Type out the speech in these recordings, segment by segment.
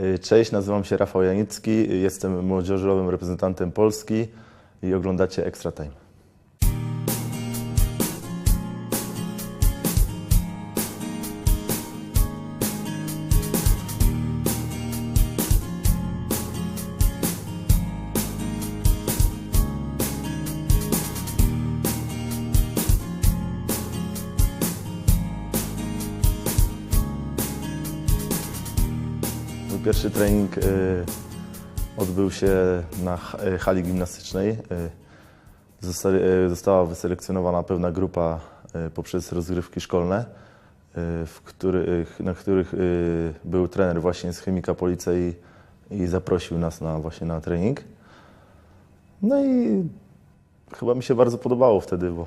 Y, Cześć, nazywam się Rafał Janicki, jestem młodzieżowym reprezentantem Polski i oglądacie Extra Time. Pierwszy trening y, odbył się na y, hali gimnastycznej. Y, Zosta, została wyselekcjonowana pewna grupa poprzez rozgrywki szkolne, w których, na których był trener właśnie z Chemika Police i, zaprosił nas na, właśnie na trening. No i chyba mi się bardzo podobało wtedy, bo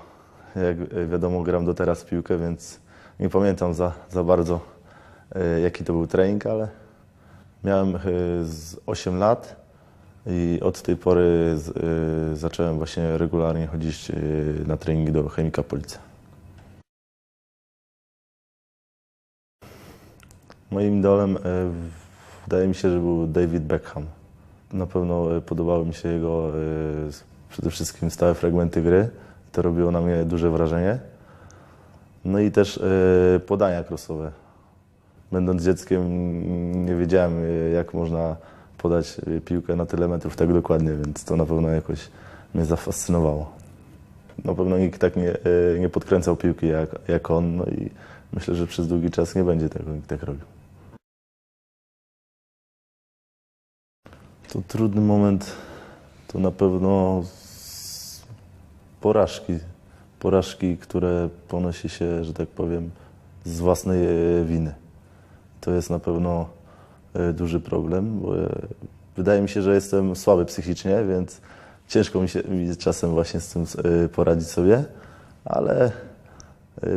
jak wiadomo gram do teraz piłkę, więc nie pamiętam za, za bardzo jaki to był trening, ale Miałem y, z 8 lat i od tej pory y, zacząłem właśnie regularnie chodzić y, na treningi do Chemika Police. Moim idolem wydaje mi się, że był David Beckham. Na pewno podobały mi się jego przede wszystkim stałe fragmenty gry. To robiło na mnie duże wrażenie. No i też podania crossowe. Będąc dzieckiem nie wiedziałem, y, jak można podać y, piłkę na tyle metrów tak dokładnie, więc to na pewno jakoś mnie zafascynowało. Na pewno nikt tak nie, y, nie podkręcał piłki jak, jak on, no i myślę, że przez długi czas nie będzie tego nikt tak robił. To trudny moment to na pewno porażki. Porażki, które ponosi się, że tak powiem, z własnej winy. To jest na pewno e, duży problem, bo e, wydaje mi się, że jestem słaby psychicznie, więc ciężko mi się mi czasem właśnie z tym e, poradzić sobie, ale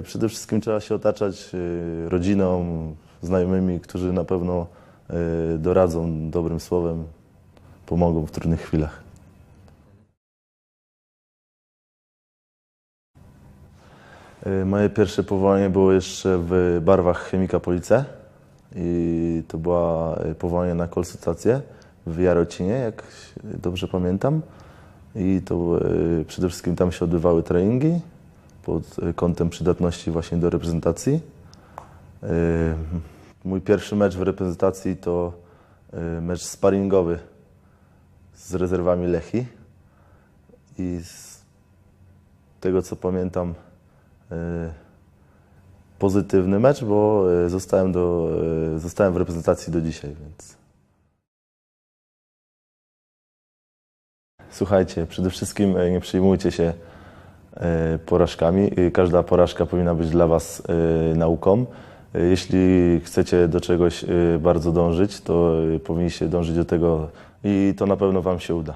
przede wszystkim trzeba się otaczać rodziną, znajomymi, którzy na pewno doradzą dobrym słowem, pomogą w trudnych chwilach. Moje pierwsze powołanie było jeszcze w barwach Chemika Police i to była e, powołanie na konsultację w Jarocinie, jak dobrze pamiętam. I to e, przede wszystkim tam się odbywały treningi pod e, kątem przydatności właśnie do reprezentacji. Mój pierwszy mecz w reprezentacji to mecz sparingowy z rezerwami Lechi i z tego co pamiętam pozytywny mecz, bo e, zostałem, do, e, zostałem w reprezentacji do dzisiaj, więc. Słuchajcie, przede wszystkim e, nie przejmujcie się porażkami. Każda porażka powinna być dla Was nauką. Jeśli chcecie do czegoś bardzo dążyć, to powinniście dążyć do tego i to na pewno Wam się uda.